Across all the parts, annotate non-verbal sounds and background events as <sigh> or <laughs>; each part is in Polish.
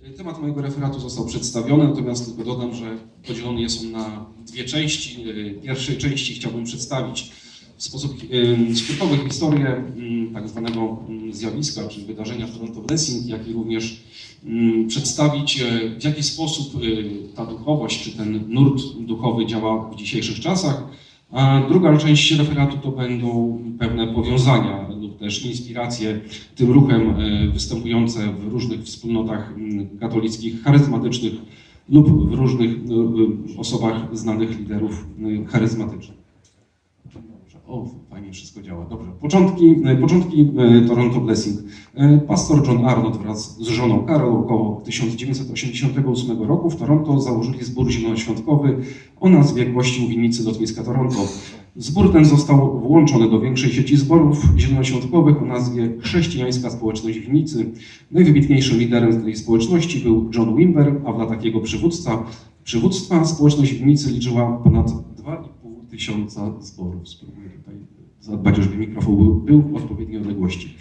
Temat mojego referatu został przedstawiony, natomiast tylko dodam, że podzielony jest on na dwie części. W pierwszej części chciałbym przedstawić w sposób y, skrótowy historię y, tak zwanego y, zjawiska czy wydarzenia Toronto Blessing, jak i również y, przedstawić y, w jaki sposób y, ta duchowość czy ten nurt duchowy działa w dzisiejszych czasach. A druga część referatu to będą pewne powiązania też inspiracje tym ruchem e, występujące w różnych wspólnotach katolickich, charyzmatycznych lub w różnych e, e, osobach znanych liderów charyzmatycznych. O, fajnie wszystko działa. Dobrze. Początki, początki Toronto Blessing. Pastor John Arnott wraz z żoną Carol około 1988 roku w Toronto założyli zbór zielonoświątkowy o nazwie Kościół Winnicy Lotniska Toronto. Zbór ten został włączony do większej sieci zborów zielonoświątkowych o nazwie Chrześcijańska Społeczność Winnicy. Najwybitniejszym liderem tej społeczności był John Wimber, a w latach jego przywództwa społeczność Winnicy liczyła ponad 2,5 tysiąca zborów. Spróbuję tutaj zadbać, żeby mikrofon był, był w odpowiedniej odległości.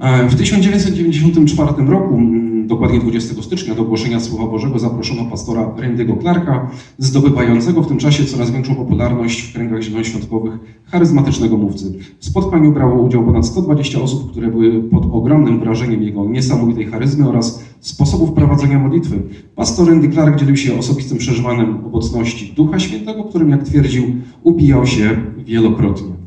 E, W 1994 roku, mm, dokładnie 20 stycznia, do ogłoszenia Słowa Bożego zaproszono pastora Randy'ego Clarka, zdobywającego w tym czasie coraz większą popularność w kręgach zielonoświątkowych charyzmatycznego mówcy. W spotkaniu brało udział ponad 120 osób, które były pod ogromnym wrażeniem jego niesamowitej charyzmy oraz sposobów prowadzenia modlitwy. Pastor Randy Clark dzielił się osobistym przeżywaniem obecności Ducha Świętego, którym, jak twierdził, upijał się wielokrotnie.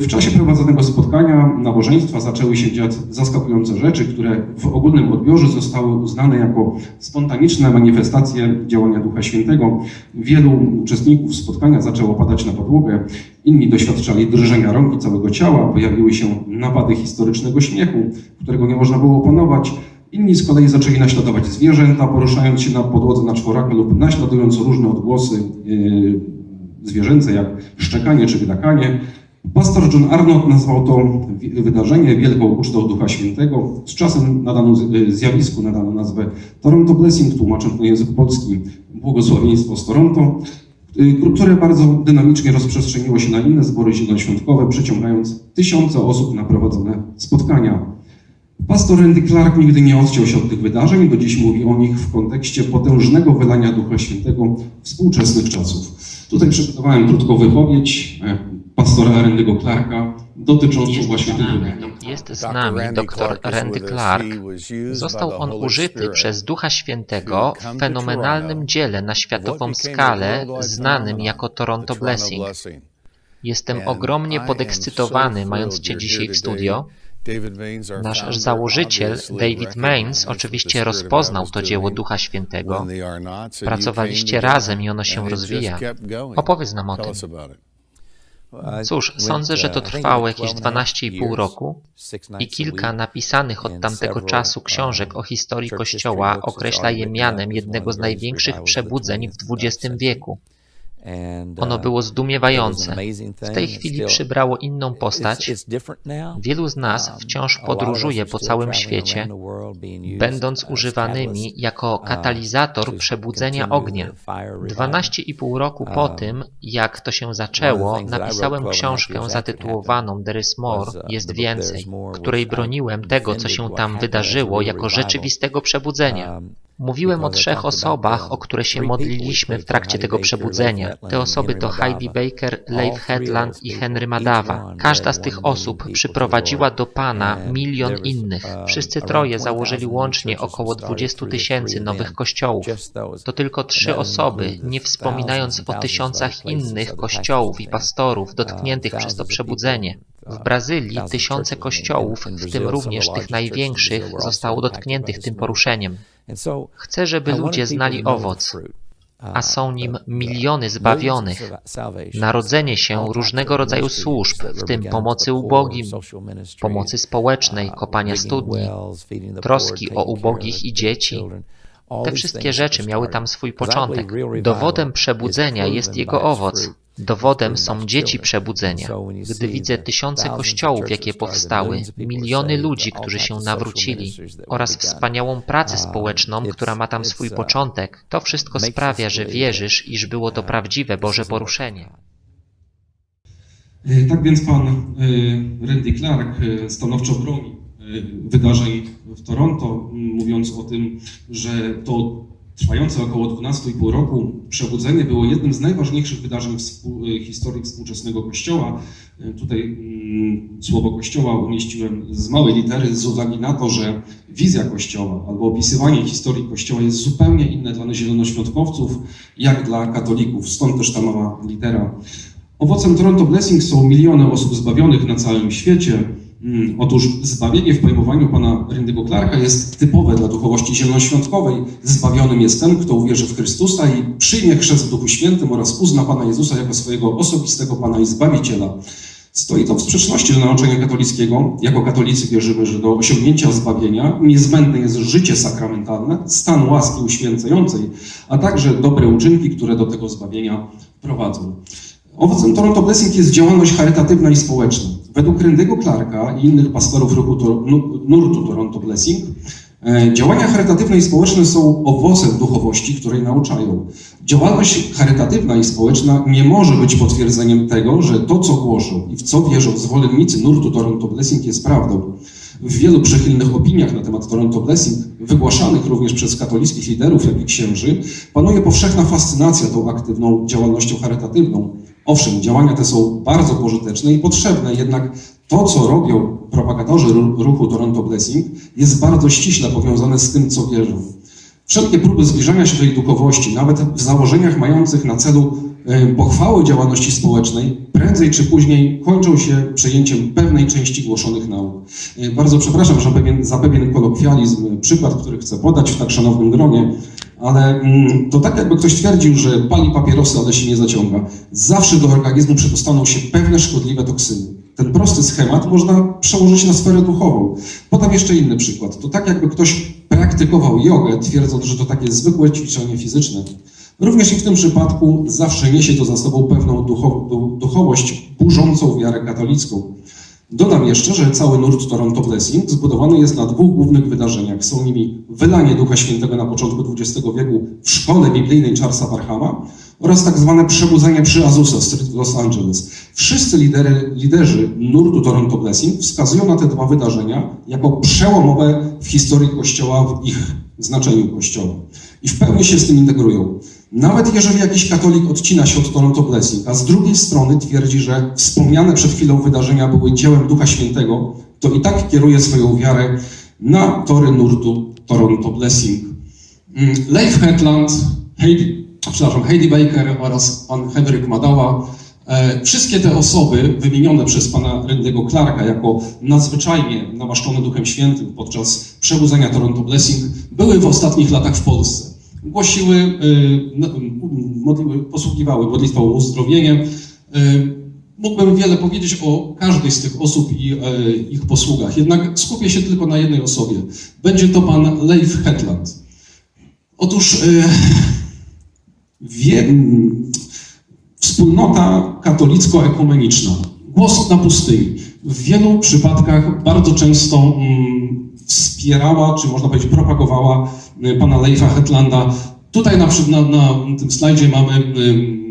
W czasie prowadzonego spotkania nabożeństwa zaczęły się dziać zaskakujące rzeczy, które w ogólnym odbiorze zostały uznane jako spontaniczne manifestacje działania Ducha Świętego. Wielu uczestników spotkania zaczęło padać na podłogę, inni doświadczali drżenia rąk i całego ciała, pojawiły się napady historycznego śmiechu, którego nie można było opanować. Inni z kolei zaczęli naśladować zwierzęta, poruszając się na podłodze na czworaka lub naśladując różne odgłosy yy, zwierzęce, jak szczekanie czy wydakanie. Pastor John Arnott nazwał to wydarzenie wielką ucztą Ducha Świętego. Z czasem nadano y, zjawisku nadano nazwę Toronto Blessing, tłumacząc na język polski błogosławieństwo z Toronto, y, które bardzo dynamicznie rozprzestrzeniło się na inne zbory zielonoświątkowe, przyciągając tysiące osób na prowadzone spotkania. Pastor Randy Clark nigdy nie odciął się od tych wydarzeń, do dziś mówi o nich w kontekście potężnego wylania Ducha Świętego współczesnych czasów. Tutaj przygotowałem krótką wypowiedź e, pastora Randy'ego Clarka dotyczącą Jest właśnie dok- jest z nami dr Randy Clark. Został on użyty przez Ducha Świętego w fenomenalnym dziele na światową skalę, znanym jako Toronto Blessing. Jestem ogromnie podekscytowany, mając Cię dzisiaj w studio. Nasz założyciel David Maines oczywiście rozpoznał to dzieło Ducha Świętego. Pracowaliście razem i ono się rozwija. Opowiedz nam o tym. Cóż, sądzę, że to trwało jakieś 12,5 roku i kilka napisanych od tamtego czasu książek o historii Kościoła określa je mianem jednego z największych przebudzeń w XX wieku. Ono było zdumiewające. W tej chwili przybrało inną postać. Wielu z nas wciąż podróżuje po całym świecie, będąc używanymi jako katalizator przebudzenia ognia. 12,5 roku po tym, jak to się zaczęło, napisałem książkę zatytułowaną There is More, jest więcej, której broniłem tego, co się tam wydarzyło, jako rzeczywistego przebudzenia. Mówiłem o trzech osobach, o które się modliliśmy w trakcie tego przebudzenia. Te osoby to Heidi Baker, Leif Headland i Henry Madawa. Każda z tych osób przyprowadziła do Pana milion innych. Wszyscy troje założyli łącznie około 20 tysięcy nowych kościołów. To tylko trzy osoby, nie wspominając o tysiącach innych kościołów i pastorów dotkniętych przez to przebudzenie. W Brazylii tysiące kościołów, w tym również tych największych, zostało dotkniętych tym poruszeniem. Chcę, żeby ludzie znali owoc, a są nim miliony zbawionych, narodzenie się różnego rodzaju służb, w tym pomocy ubogim, pomocy społecznej, kopania studni, troski o ubogich i dzieci. Te wszystkie rzeczy miały tam swój początek. Dowodem przebudzenia jest jego owoc. Dowodem są dzieci przebudzenia. Gdy widzę tysiące kościołów, jakie powstały, miliony ludzi, którzy się nawrócili, oraz wspaniałą pracę społeczną, która ma tam swój początek, to wszystko sprawia, że wierzysz, iż było to prawdziwe Boże poruszenie. E, Tak więc pan e, Randy Clark e, stanowczo broni wydarzeń w Toronto, mówiąc o tym, że to trwające około 12,5 roku przebudzenie było jednym z najważniejszych wydarzeń współ- y, historii współczesnego Kościoła. Y, Tutaj mm, słowo Kościoła umieściłem z małej litery z uwagi na to, że wizja Kościoła albo opisywanie historii Kościoła jest zupełnie inne dla zielonoświątkowców, jak dla katolików. Stąd też ta mała litera. Owocem Toronto Blessing są miliony osób zbawionych na całym świecie. Mm, Otóż zbawienie w pojmowaniu pana Ryndygo Clarka jest typowe dla duchowości zielonoświątkowej. Zbawionym jest ten, kto uwierzy w Chrystusa i przyjmie chrzest w Duchu Świętym oraz uzna Pana Jezusa jako swojego osobistego Pana i Zbawiciela. Stoi to w sprzeczności do nauczania katolickiego. Jako katolicy wierzymy, że do osiągnięcia zbawienia niezbędne jest życie sakramentalne, stan łaski uświęcającej, a także dobre uczynki, które do tego zbawienia prowadzą. Owocem Toronto Blessing jest działalność charytatywna i społeczna. Według Ryndygo Clarka i innych pastorów nurtu Toronto Blessing, e, działania charytatywne i społeczne są owocem duchowości, której nauczają. Działalność charytatywna i społeczna nie może być potwierdzeniem tego, że to, co głoszą i w co wierzą zwolennicy nurtu Toronto Blessing jest prawdą. W wielu przychylnych opiniach na temat Toronto Blessing, wygłaszanych również przez katolickich liderów, jak i księży, panuje powszechna fascynacja tą aktywną działalnością charytatywną. Owszem, działania te są bardzo pożyteczne i potrzebne, jednak to, co robią propagatorzy ru- ruchu Toronto Blessing, jest bardzo ściśle powiązane z tym, co wierzą. Wszelkie próby zbliżania się do tej duchowości, nawet w założeniach mających na celu e, pochwały działalności społecznej, prędzej czy później kończą się przejęciem pewnej części głoszonych nauk. E, Bardzo przepraszam za pewien, za pewien kolokwializm, przykład, który chcę podać w tak szanownym gronie, ale mm, to tak jakby ktoś twierdził, że pali papierosy, ale się nie zaciąga. Zawsze do organizmu przedostaną się pewne szkodliwe toksyny. Ten prosty schemat można przełożyć na sferę duchową. Podam jeszcze inny przykład. To tak jakby ktoś praktykował jogę, twierdząc, że to takie zwykłe ćwiczenie fizyczne. Również i w tym przypadku zawsze niesie to za sobą pewną duchow- du- duchowość burzącą wiarę katolicką. Dodam jeszcze, że cały nurt Toronto Blessing zbudowany jest na dwóch głównych wydarzeniach. Są nimi wylanie Ducha Świętego na początku XX wieku w szkole biblijnej Charlesa Parhama oraz tak zwane przebudzenie przy Azusa Street w Los Angeles. Wszyscy lidery, liderzy nurtu Toronto Blessing wskazują na te dwa wydarzenia jako przełomowe w historii Kościoła, w ich znaczeniu Kościoła. I w pełni się z tym integrują. Nawet jeżeli jakiś katolik odcina się od Toronto Blessing, a z drugiej strony twierdzi, że wspomniane przed chwilą wydarzenia były dziełem Ducha Świętego, to i tak kieruje swoją wiarę na tory nurtu Toronto Blessing. Mm, Leif Hetland, Heidi, przepraszam, Heidi Baker oraz pan Henryk Madała. E, wszystkie te osoby wymienione przez pana Ryndiego Clarka jako nadzwyczajnie namaszczone Duchem Świętym podczas przebudzenia Toronto Blessing były w ostatnich latach w Polsce. Głosiły, y, no, posługiwały modlitwą o uzdrowienie. Y, Mógłbym wiele powiedzieć o każdej z tych osób i e, ich posługach, jednak skupię się tylko na jednej osobie. Będzie to pan Leif Hetland. Otóż y, wie, wspólnota katolicko-ekumeniczna, głos na pustyni, w wielu przypadkach bardzo często mm, wspierała, czy można powiedzieć propagowała pana Leifa Hetlanda. Tutaj na, na, na tym slajdzie mamy ym,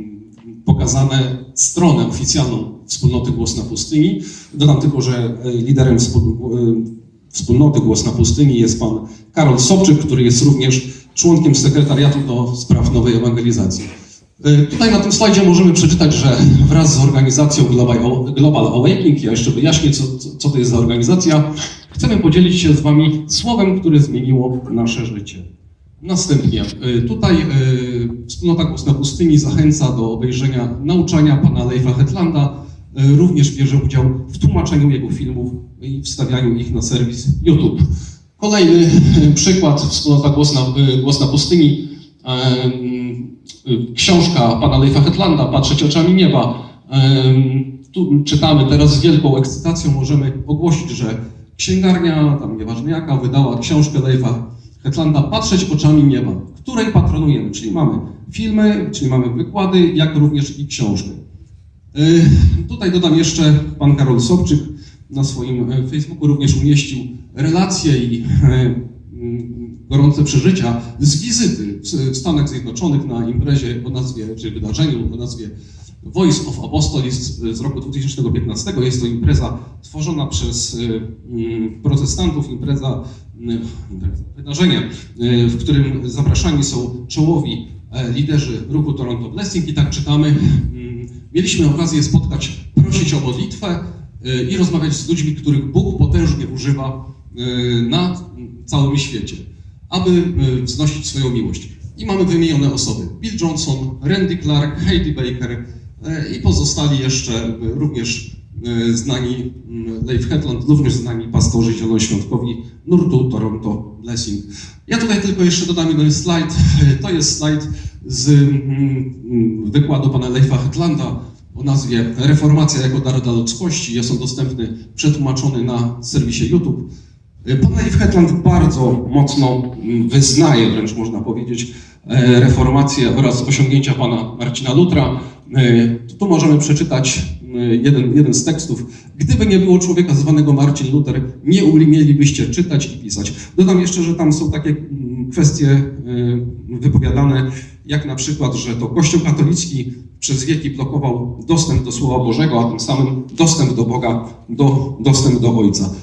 pokazane stronę oficjalną wspólnoty Głos na Pustyni. Dodam tylko, że y, liderem wspól- y, wspólnoty Głos na Pustyni jest pan Karol Sobczyk, który jest również członkiem sekretariatu do spraw nowej ewangelizacji. Y, Tutaj na tym slajdzie możemy przeczytać, że wraz z organizacją Global, Awakening, ja jeszcze wyjaśnię, co, co- to jest za organizacja, chcemy podzielić się z Wami słowem, które zmieniło nasze życie. Następnie, y, tutaj y, wspólnota Głos na Pustyni zachęca do obejrzenia nauczania pana Leifa Hetlanda. Również bierze udział w tłumaczeniu jego filmów i wstawianiu ich na serwis YouTube. Kolejny przykład, wspólnota Głos na, Głos na Pustyni. Y, Książka pana Leifa Hetlanda, Patrzeć oczami nieba. Tu czytamy teraz z wielką ekscytacją, możemy ogłosić, że księgarnia, tam nieważne jaka, wydała książkę Leifa Hetlanda Patrzeć oczami nieba, której patronujemy, czyli mamy filmy, czyli mamy wykłady, jak również i książkę. Tutaj dodam jeszcze, pan Karol Sobczyk na swoim e, Facebooku również umieścił relacje i e, gorące przeżycia z wizyty w Stanach Zjednoczonych na imprezie o nazwie, czy wydarzeniu o nazwie Voice of Apostolis z roku 2015. Jest to impreza tworzona przez y, mm, protestantów, impreza, y, wydarzenie, y, w którym zapraszani są czołowi e, liderzy ruchu Toronto Blessing i tak czytamy. Mieliśmy okazję spotkać, prosić o modlitwę i rozmawiać z ludźmi, których Bóg potężnie używa na całym świecie, aby y, wznosić swoją miłość. I mamy wymienione osoby. Bill Johnson, Randy Clark, Heidi Baker e, i pozostali jeszcze e, również e, znani, mm, Leif Hetland, również znani pastorzy zielonoświątkowi nurtu Toronto Blessing. Ja tutaj tylko jeszcze dodam jeden slajd. E, To jest slajd z mm, mm, wykładu pana Leifa Hetlanda o nazwie Reformacja jako dar dla ludzkości. Jest on dostępny, przetłumaczony na serwisie YouTube. Pan Leif Hetland bardzo mocno mm, wyznaje, wręcz można powiedzieć, e, reformację oraz osiągnięcia pana Marcina Lutra. E, Tu możemy przeczytać e, jeden, jeden z tekstów. Gdyby nie było człowieka zwanego Marcin Luther, nie umielibyście czytać i pisać. Dodam jeszcze, że tam są takie mm, kwestie wypowiadane, jak na przykład, że to Kościół katolicki przez wieki blokował dostęp do Słowa Bożego, a tym samym dostęp do Boga, do, dostęp do Ojca.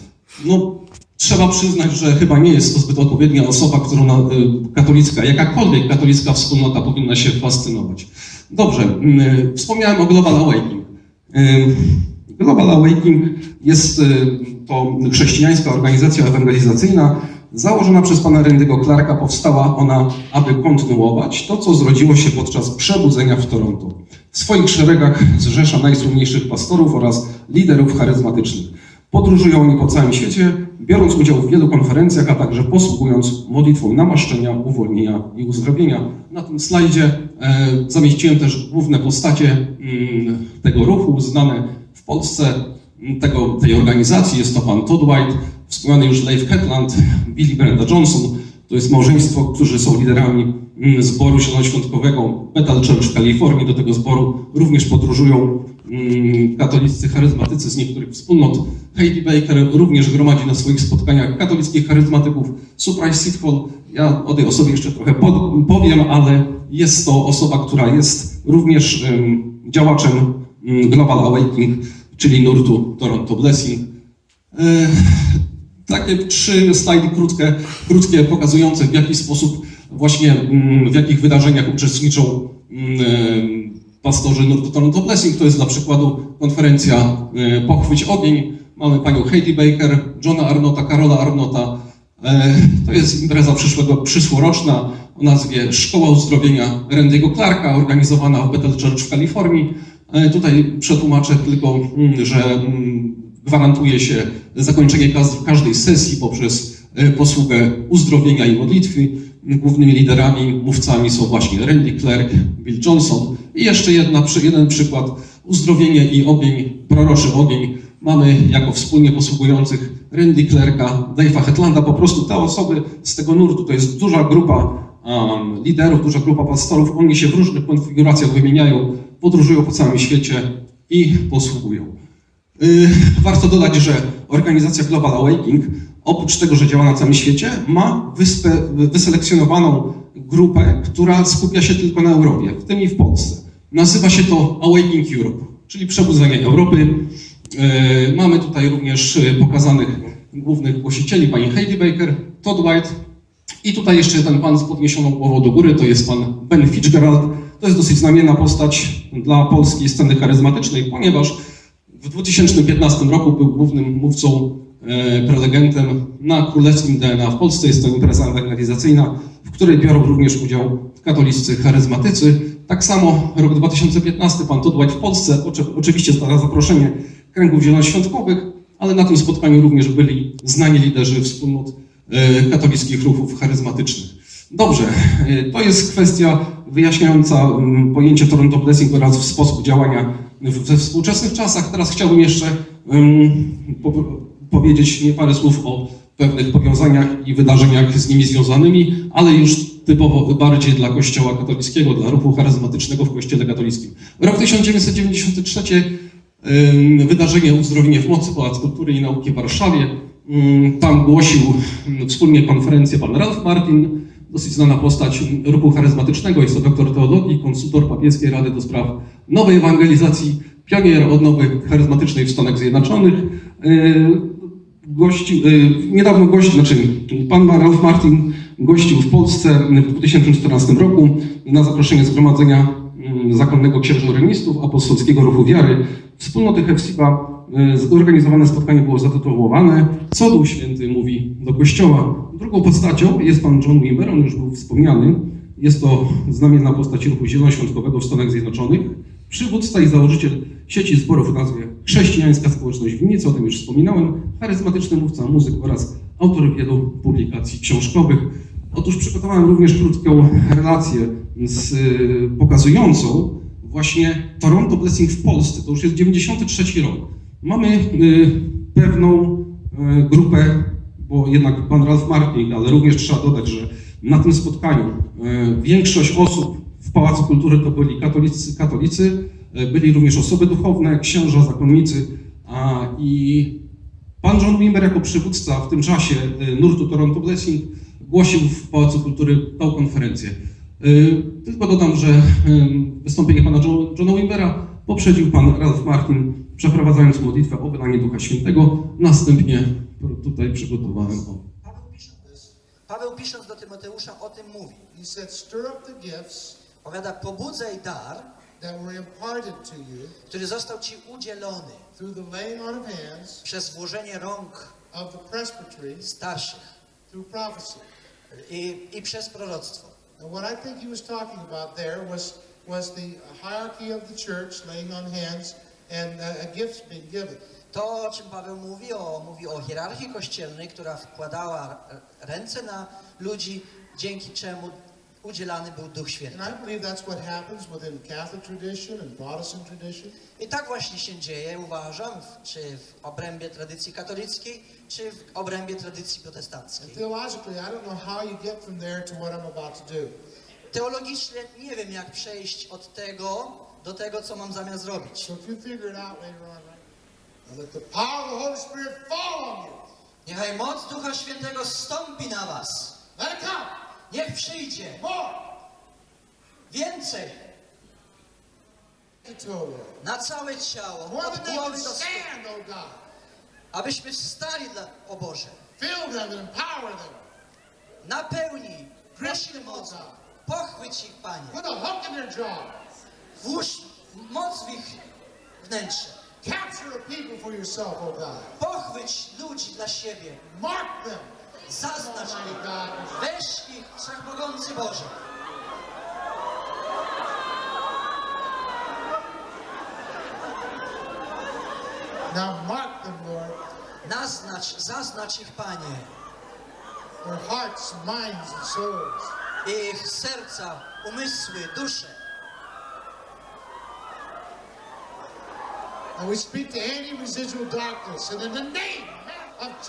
No, trzeba przyznać, że chyba nie jest to zbyt odpowiednia osoba, którą y, katolicka, jakakolwiek katolicka wspólnota powinna się fascynować. Dobrze, y, wspomniałem o Global Awakening. Y, Global Awakening jest y, to chrześcijańska organizacja ewangelizacyjna, założona przez pana Randy'ego Clarka. Powstała ona, aby kontynuować to, co zrodziło się podczas przebudzenia w Toronto. W swoich szeregach zrzesza najsłynniejszych pastorów oraz liderów charyzmatycznych. Podróżują oni po całym świecie, biorąc udział w wielu konferencjach, a także posługując modlitwą namaszczenia, uwolnienia i uzdrowienia. Na tym slajdzie e, zamieściłem też główne postacie mm, tego ruchu, znane w Polsce mm, tego, tej organizacji. Jest to pan Todd White, wspomniany już Leif Hetland, <laughs> Billy Brenda Johnson. To jest małżeństwo, którzy są liderami mm, zboru zielonoświątkowego Bethel Church w Kalifornii. Do tego zboru również podróżują katolicy charyzmatycy z niektórych wspólnot. Heidi Baker również gromadzi na swoich spotkaniach katolickich charyzmatyków. Surprise Sitfall, ja o tej osobie jeszcze trochę powiem, ale jest to osoba, która jest również działaczem ym, Global Awakening, czyli nurtu Toronto Blessing. Takie trzy slajdy krótkie, krótkie pokazujące w jaki sposób właśnie mm, w jakich wydarzeniach uczestniczą mm, e, pastorzy nurtu Toronto Blessing. To jest dla przykładu konferencja e, Pochwyć Ogień. Mamy panią Heidi Baker, Johna Arnota, Karola Arnota. E, To jest impreza przyszłego, przyszłoroczna o nazwie Szkoła Uzdrowienia Randy'ego Clarka, organizowana w Bethel Church w Kalifornii. E, Tutaj przetłumaczę tylko, mm, że mm, gwarantuje się zakończenie każdej sesji poprzez posługę uzdrowienia i modlitwy. Głównymi liderami, mówcami są właśnie Randy Clark, Bill Johnson i jeszcze jedna, jeden przykład, uzdrowienie i ogień, proroczy ogień. Mamy jako wspólnie posługujących Randy Clarka, Dave'a Hetlanda, po prostu te osoby z tego nurtu, to jest duża grupa um, liderów, duża grupa pastorów, oni się w różnych konfiguracjach wymieniają, podróżują po całym świecie i posługują. Y, Warto dodać, że organizacja Global Awakening, oprócz tego, że działa na całym świecie, ma wyspę, wyselekcjonowaną grupę, która skupia się tylko na Europie, w tym i w Polsce. Nazywa się to Awakening Europe, czyli przebudzenie Europy. Y, Mamy tutaj również y, pokazanych głównych głosicieli, pani Heidi Baker, Todd White i tutaj jeszcze ten pan z podniesioną głową do góry, to jest pan Ben Fitzgerald. To jest dosyć znamienna postać dla polskiej sceny charyzmatycznej, ponieważ w 2015 roku był głównym mówcą, e, prelegentem na Królewskim DNA w Polsce. Jest to impreza ewangelizacyjna, w której biorą również udział katoliccy charyzmatycy. Tak samo rok 2015 pan White w Polsce, oczy, oczywiście na zaproszenie kręgów zielonoświątkowych, ale na tym spotkaniu również byli znani liderzy wspólnot e, katolickich ruchów charyzmatycznych. Dobrze, e, to jest kwestia wyjaśniająca mm, pojęcie Toronto Blessing oraz sposób działania we współczesnych czasach. Teraz chciałbym jeszcze po, powiedzieć nie parę słów o pewnych powiązaniach i wydarzeniach z nimi związanymi, ale już typowo bardziej dla Kościoła katolickiego, dla ruchu charyzmatycznego w Kościele katolickim. Rok 1993 ym, wydarzenie Uzdrowienie w Mocy Pałac Kultury i Nauki w Warszawie. Tam głosił wspólnie konferencję pan Ralph Martin, dosyć znana postać ruchu charyzmatycznego. Jest to doktor teologii, konsultor papieskiej Rady do Spraw Nowej Ewangelizacji, pionier odnowy charyzmatycznej w Stanach Zjednoczonych. Yy, Gości, yy, niedawno gości, znaczy pan Ralph Martin gościł w Polsce w 2014 roku na zaproszenie Zgromadzenia mm, Zakonnego Księżno-Renistów Apostolskiego Ruchu Wiary Wspólnoty Hefsiba. Zorganizowane spotkanie było zatytułowane Co Duch Święty mówi do Kościoła. Drugą postacią jest pan John Wimber, on już był wspomniany. Jest to znamienna postać ruchu zielonoświątkowego w Stanach Zjednoczonych. Przywódca i założyciel sieci zborów o nazwie Chrześcijańska Społeczność w Winnicy, o tym już wspominałem, charyzmatyczny mówca muzyk oraz autor wielu publikacji książkowych. Otóż przygotowałem również krótką relację z, y, pokazującą właśnie Toronto Blessing w Polsce. To już jest 93 rok. Mamy y, pewną y, grupę, bo jednak pan Ralph Martin, ale również trzeba dodać, że na tym spotkaniu y, większość osób w Pałacu Kultury to byli katolicy, katolicy byli również osoby duchowne, księża, zakonnicy a, i pan John Wimber jako przywódca w tym czasie y, nurtu Toronto Blessing głosił w Pałacu Kultury tą konferencję. Y, Tylko dodam, że wystąpienie pana Jo- Johna Wimbera poprzedził pan Ralph Martin, przeprowadzając modlitwę o wylanie Ducha Świętego. Następnie tutaj przygotowałem Paweł pisząc, Paweł pisząc do Tymoteusza o tym mówi. He said, Stir up the gifts Powiada, pobudzaj dar, that were imparted to you który został ci udzielony through the laying on of hands przez włożenie rąk of the presbytery starszych through prophecy. i, i przez proroctwo. And what I think he was talking about there was, was the hierarchy of the church, laying on hands, and uh, gifts being given. To, o czym Paweł mówi, o, mówi o hierarchii kościelnej, która wkładała ręce na ludzi, dzięki czemu udzielany był Duch Święty. And I believe that's what happens within Catholic tradition and Protestant tradition. I tak właśnie się dzieje, uważam, czy w obrębie tradycji katolickiej, czy w obrębie tradycji And protestanckiej. theologically, I don't know how you get from there to what I'm about to do. Teologicznie nie wiem, jak przejść od tego do tego, co mam zamiar zrobić. So if you figure it out later on, right? And let the power of the Holy Spirit fall on you. Niechaj moc Ducha Świętego stąpi na was. Let it come. Niech przyjdzie More. więcej na całe ciało, More od than they głowy can do stóp, stand, oh God. abyśmy wstali dla, o Boże. Fill them and empower them. Napełnij, Grip prosi them, oh moc, pochwyć ich, Panie. Put a hook in their jaw. Włóż moc w ich wnętrze. Capture the people for yourself, oh God. Pochwyć ludzi dla siebie. Mark them. Zaznacz ich. Weź ich, Wszechmogący Boże. Now mark them, Lord. Naznacz, zaznacz ich, Panie. Their hearts, minds, and souls. Ich serca, umysły, dusze. And we speak to any residual darkness. And in the name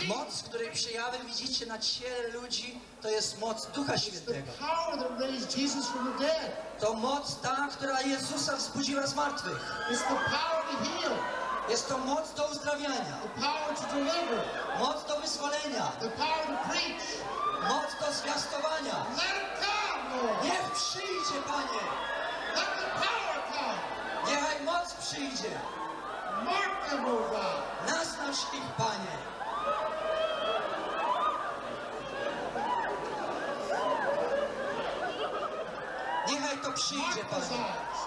Moc, której przejawy widzicie na ciele ludzi, to jest moc Ducha Świętego. To moc ta, która Jezusa wzbudziła z martwych. Jest to moc do uzdrawiania, moc do wyzwolenia, moc do zwiastowania. Niech przyjdzie, Panie! Niechaj moc przyjdzie! Mark them, oh God. Naznacz ich, Panie! Niechaj to przyjdzie, Mark those Panie! Eyes.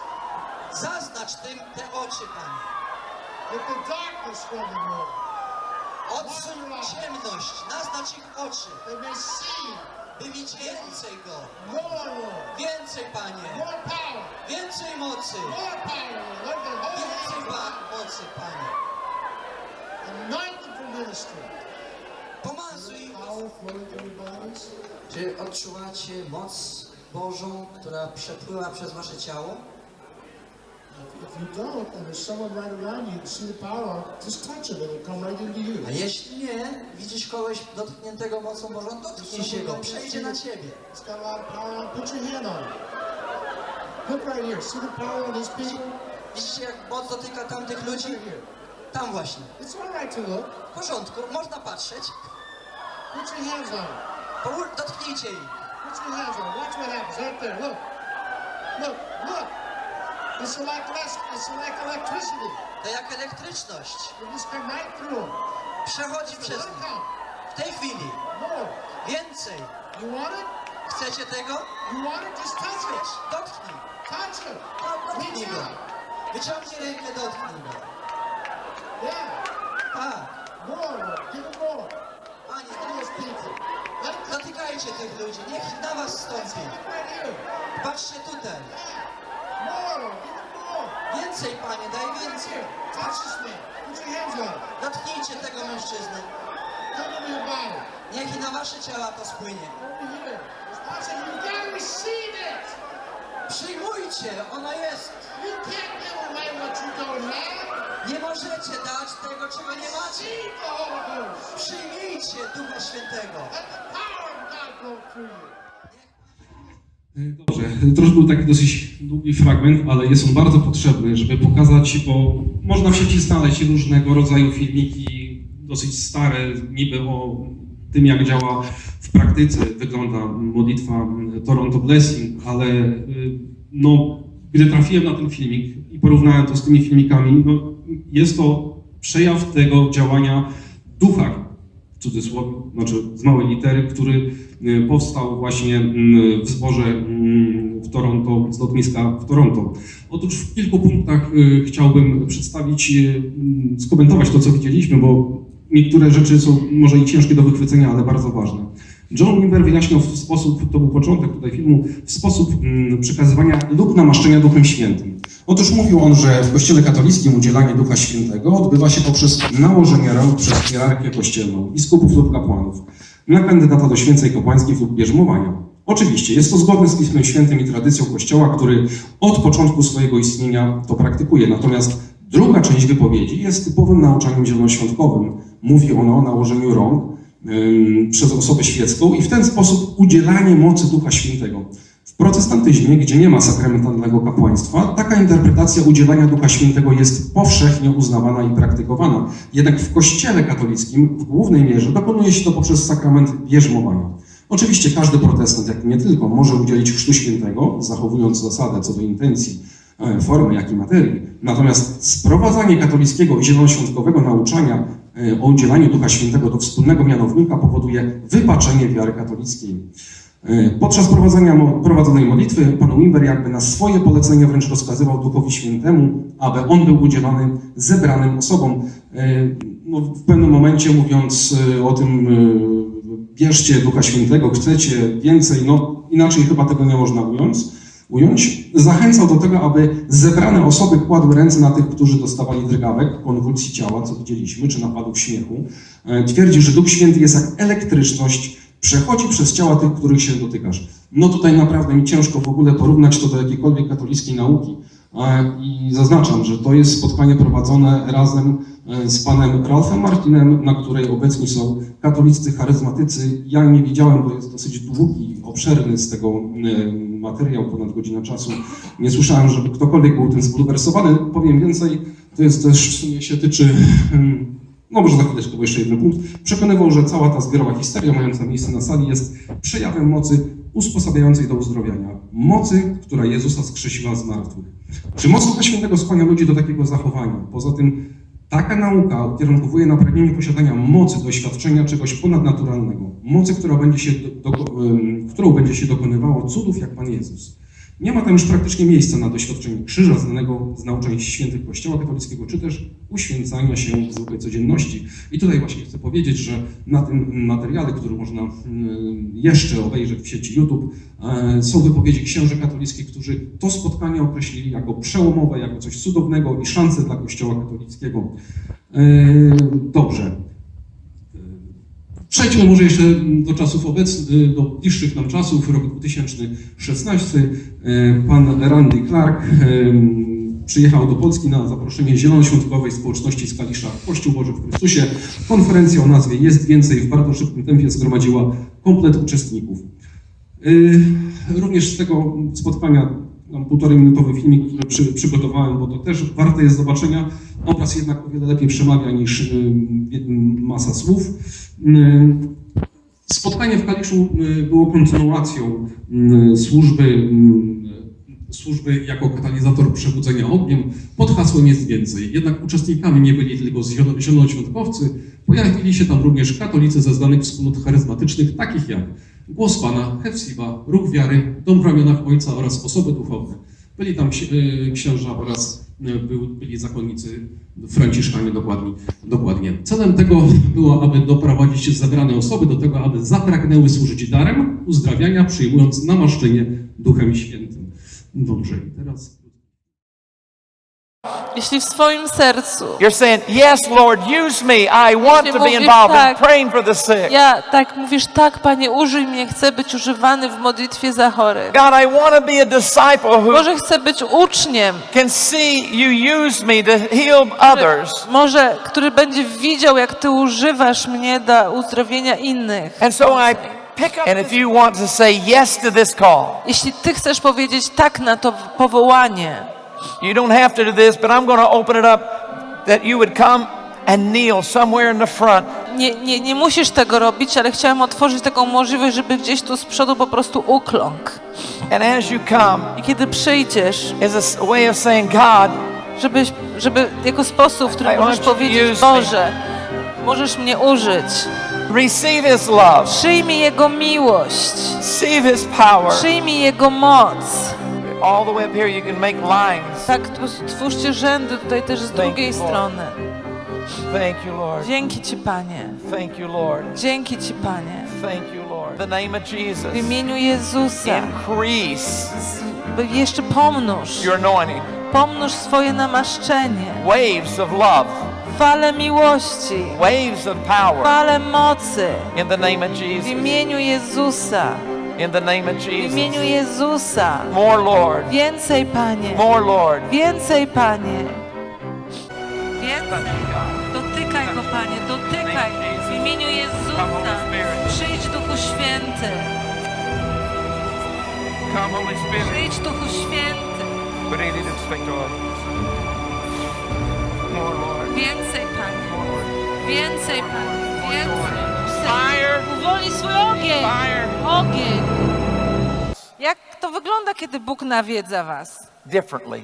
Zaznacz tym te oczy, Panie! Get the darkness from them, Lord. Odsuń ciemność, naznacz ich oczy, They may see by widzieć więcej Go. more, Lord. Więcej, Panie! More power. Więcej mocy! More power, Lord. Let Więcej pa- mocy, Panie! anoint them for ministry. Pomazuj ich! Czy odczuwacie moc Bożą, która przepływa przez wasze ciało? If you don't, and there's someone right around you, you see the power, just touch it it'll come right into you. A jeśli nie, widzisz kogoś dotkniętego mocą Bożą, dotknij się go, przejdzie na ciebie. It's got a lot of power. Put your hand on it. Look right here. See the power on these people? Widzicie, jak moc dotyka tamtych ludzi? Tam właśnie. It's all right to look. W porządku, można patrzeć. Put your hands on it. Dotknijcie ich. Your hands on. Watch what happens right there. Look. Look. Look. It's like it's like electricity. To jak elektryczność. It just come right through them. Przechodzi przez nich. W tej chwili. More. Więcej. You want it? Chcecie tego? You want it? Just touch it. Dotknij. Touch it. No, dotknij go. Wyciągnij rękę, dotknij go. Yeah. Tak. More. Give it more. Panie, Look at those dotykajcie tych ludzi. Niech na was stąpi. Patrzcie tutaj. Więcej, Panie, daj więcej. Dotknijcie tego body. Niech i na wasze ciała to spłynie. Przyjmujcie, ono jest. Nie możecie dać tego, czego nie macie. Przyjmijcie Ducha Świętego. Dobrze, to już był taki dosyć długi fragment, ale jest on bardzo potrzebny, żeby pokazać, bo można w sieci znaleźć różnego rodzaju filmiki, dosyć stare, niby o tym, jak działa w praktyce, wygląda modlitwa Toronto Blessing, ale y, no, gdy trafiłem na ten filmik i porównałem to z tymi filmikami, no, jest to przejaw tego działania ducha, w cudzysłowie, znaczy z małej litery, który powstał właśnie mm, w zborze mm, w Toronto, z lotniska w Toronto. Otóż w kilku punktach y, chciałbym przedstawić, y, mm, skomentować to, co widzieliśmy, bo niektóre rzeczy są może i ciężkie do wychwycenia, ale bardzo ważne. John Wimber wyjaśniał w sposób, to był początek tutaj filmu, w sposób przekazywania lub namaszczenia Duchem Świętym. Otóż mówił on, że w Kościele katolickim udzielanie Ducha Świętego odbywa się poprzez nałożenie rąk przez hierarchię kościelną, biskupów lub kapłanów, na kandydata do święceń kapłańskich lub bierzmowania. Oczywiście jest to zgodne z Pismem Świętym i tradycją Kościoła, który od początku swojego istnienia to praktykuje. Natomiast druga część wypowiedzi jest typowym nauczaniem zielonoświątkowym. Mówi ono o nałożeniu rąk przez osobę świecką i w ten sposób udzielanie mocy Ducha Świętego. W protestantyzmie, gdzie nie ma sakramentalnego kapłaństwa, taka interpretacja udzielania Ducha Świętego jest powszechnie uznawana i praktykowana. Jednak w Kościele katolickim w głównej mierze dokonuje się to poprzez sakrament bierzmowania. Oczywiście każdy protestant, jak nie tylko, może udzielić Chrztu Świętego, zachowując zasadę co do intencji, e, formy, jak i materii. Natomiast sprowadzanie katolickiego i zielonoświątkowego nauczania e, o udzielaniu Ducha Świętego do wspólnego mianownika powoduje wypaczenie wiary katolickiej. E, Podczas prowadzonej modlitwy Pan Wimber jakby na swoje polecenie wręcz rozkazywał Duchowi Świętemu, aby on był udzielany zebranym osobom. E, No, w pewnym momencie mówiąc e, o tym, bierzcie Ducha Świętego, chcecie więcej, no inaczej chyba tego nie można ująć, ująć, zachęcał do tego, aby zebrane osoby kładły ręce na tych, którzy dostawali drgawek, konwulsji ciała, co widzieliśmy, czy napadów śmiechu. Twierdzi, że Duch Święty jest jak elektryczność, przechodzi przez ciała tych, których się dotykasz. No tutaj naprawdę mi ciężko w ogóle porównać to do jakiejkolwiek katolickiej nauki. E, I zaznaczam, że to jest spotkanie prowadzone razem e, z panem Ralphem Martinem, na której obecni są katoliccy charyzmatycy. Ja nie widziałem, bo jest dosyć długi, obszerny z tego e, materiał, ponad godzina czasu. Nie słyszałem, żeby ktokolwiek był tym zbulwersowany. Powiem więcej, to jest też w sumie się tyczy hmm, no może za chwileczkę, bo jeszcze jeden punkt, przekonywał, że cała ta zbiorowa historia mająca miejsce na sali jest przejawem mocy usposabiającej do uzdrowienia. Mocy, która Jezusa skrzesiła z martwych. Czy moc Ducha Świętego skłania ludzi do takiego zachowania? Poza tym taka nauka ukierunkowuje na pragnienie posiadania mocy, doświadczenia czegoś ponadnaturalnego. Mocy, która będzie się do, do, którą będzie się dokonywało cudów jak Pan Jezus. Nie ma tam już praktycznie miejsca na doświadczenie krzyża znanego z nauczeń świętych Kościoła katolickiego, czy też uświęcania się w zwykłej codzienności. I tutaj właśnie chcę powiedzieć, że na tym materiale, który można mm, jeszcze obejrzeć w sieci YouTube, e, są wypowiedzi księży katolickich, którzy to spotkanie określili jako przełomowe, jako coś cudownego i szansę dla Kościoła katolickiego. E, Dobrze. Przejdźmy może jeszcze do czasów obecnych, do bliższych nam czasów, rok 2016. E, Pan Randy Clark e, przyjechał do Polski na zaproszenie Zielonoświątkowej Społeczności z Kalisza Kościół Boży w Chrystusie. Konferencja o nazwie Jest Więcej w bardzo szybkim tempie zgromadziła komplet uczestników. Również z tego spotkania półtorej minutowy filmik, który przy, przygotowałem, bo to też warte jest zobaczenia. Obraz jednak o wiele lepiej przemawia niż y, masa słów. Y, Spotkanie w Kaliszu y, było kontynuacją służby, służby jako katalizator przebudzenia ogniem pod hasłem jest więcej. Jednak uczestnikami nie byli tylko zielonoświątkowcy, pojawili się tam również katolicy ze znanych wspólnot charyzmatycznych, takich jak Głos Pana, Hefsiba, Ruch Wiary, Dom w ramionach Ojca oraz osoby duchowne. Byli tam y, księża oraz był, byli zakonnicy Franciszkanie dokładnie, dokładnie. Celem tego było, aby doprowadzić zebrane osoby do tego, aby zapragnęły służyć darem uzdrawiania, przyjmując namaszczenie Duchem Świętym. Dobrze, i teraz... Jeśli w swoim sercu You're saying, Yes, Lord, use me. I want to be mówisz involved tak. in praying for the sick. ja tak mówisz, tak Panie, użyj mnie, chcę być używany w modlitwie za chorych. God, I want to be a disciple who Może chcę być uczniem, can see you use me to heal others. może który będzie widział, jak Ty używasz mnie do uzdrowienia innych. And so I pick up. And if you want to say yes to this call, Jeśli Ty chcesz powiedzieć tak na to powołanie, you don't have to do this, but I'm going to open it up that you would come and kneel somewhere in the front. nie, nie, nie musisz tego robić, ale chciałem otworzyć taką możliwość, żeby gdzieś tu z przodu po prostu ukląkł. And as you come, I kiedy przyjdziesz, is a way of saying, God, żebyś, żeby jako sposób, w I którym want możesz powiedzieć, use me. Boże, możesz mnie użyć. receive His love, Przyjmij Jego miłość. receive His power. Przyjmij Jego moc. All the way up here, you can make lines. Tak, stwórzcie rzędy tutaj też z Thank drugiej strony. Thank you, Lord. Dzięki Ci, Panie. Thank you, Lord. Dzięki Ci, Panie. Thank you, Lord. The name of Jesus, W imieniu Jezusa. increase Jeszcze pomnóż. your anointing. Pomnóż swoje namaszczenie. Waves of love, Fale miłości. waves of power. Fale mocy. In the name of W Jesus. imieniu Jezusa. In the name of W Jesus. imieniu Jezusa. More, Lord. Więcej, Panie. More, Lord. Więcej, Panie. Więcej. Dotykaj go, Panie, dotykaj. W imieniu Jezusa. Przyjdź, Duchu Święty. Przyjdź, Duchu Święty. More, Lord. Więcej, Panie. Więcej, Panie. Więcej. Uwolnij swój ogień. Ogień. Jak to wygląda, kiedy Bóg nawiedza was? Differently.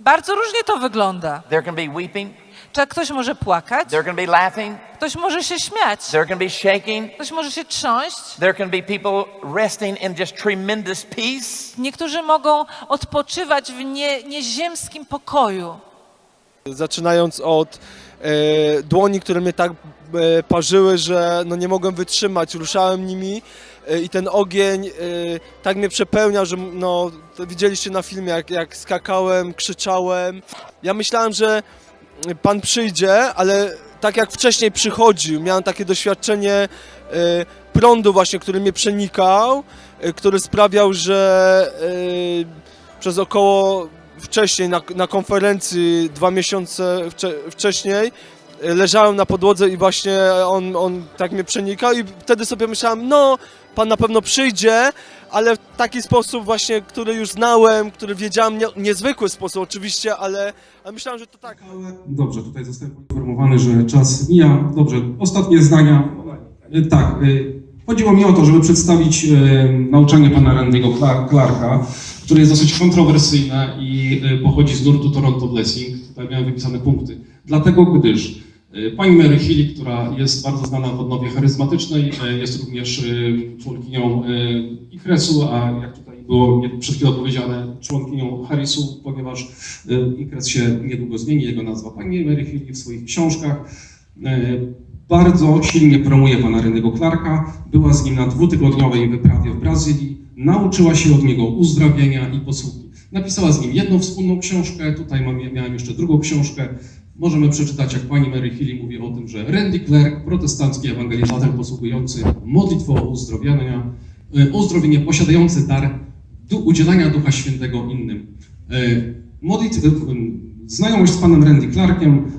Bardzo różnie to wygląda. There can be weeping. Czy ktoś może płakać? There can be laughing. Ktoś może się śmiać. There can be shaking. Ktoś może się trząść. There can be people resting in just tremendous peace. Niektórzy mogą odpoczywać w nie, nieziemskim pokoju. Zaczynając od dłoni, które mnie tak e, parzyły, że no nie mogłem wytrzymać, ruszałem nimi e, i ten ogień e, tak mnie przepełniał, że no, widzieliście na filmie, jak, jak skakałem, krzyczałem. Ja myślałem, że Pan przyjdzie, ale tak jak wcześniej przychodził, miałem takie doświadczenie e, prądu właśnie, który mnie przenikał, e, który sprawiał, że e, przez około wcześniej na, na konferencji dwa miesiące wcze, wcześniej e, leżałem na podłodze i właśnie on, on tak mnie przenikał i wtedy sobie myślałem, no Pan na pewno przyjdzie, ale w taki sposób właśnie, który już znałem, który wiedziałem, nie, niezwykły sposób oczywiście, ale, ale myślałem, że to tak. Dobrze, tutaj zostałem poinformowany, że czas mija. Dobrze, ostatnie zdania. E, Tak, e, chodziło mi o to, żeby przedstawić nauczanie pana Randy'ego Cla- Clarka, które jest dosyć kontrowersyjne i e, pochodzi z nurtu Toronto Blessing. Tutaj miałem wypisane punkty. Dlatego, gdyż e, pani Mary Healy, która jest bardzo znana w odnowie charyzmatycznej, e, jest również członkinią Ikresu, a jak tutaj było przed chwilą powiedziane, członkinią Harrisu, ponieważ Ikres się niedługo zmieni, jego nazwa. Pani Mary Healy w swoich książkach bardzo silnie promuje pana Renego Clarka, była z nim na dwutygodniowej wyprawie w Brazylii, nauczyła się od niego uzdrawienia i posługi. Napisała z nim jedną wspólną książkę, tutaj mam, miałem jeszcze drugą książkę. Możemy przeczytać, jak pani Mary Healy mówi o tym, że Randy Clark, protestancki ewangelizator posługujący modlitwą uzdrowienia, e, uzdrowienie, posiadający dar udzielania Ducha Świętego innym. E, Modlitw, e, znajomość z panem Randy Clarkiem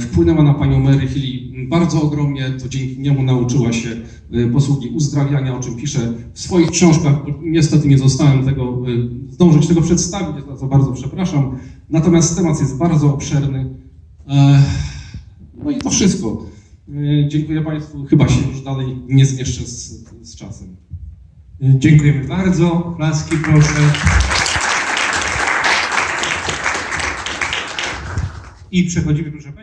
wpłynęła na panią Mary Healy bardzo ogromnie, to dzięki niemu nauczyła się e, posługi uzdrawiania, o czym pisze w swoich książkach. Niestety nie zostałem tego, e, zdążyć tego przedstawić, za co bardzo przepraszam. Natomiast temat jest bardzo obszerny. E, No i to wszystko. Dziękuję Państwu. Chyba się już dalej nie zmieszczę z, z czasem. Dziękujemy bardzo. Klaski proszę. I przechodzimy, proszę Państwa.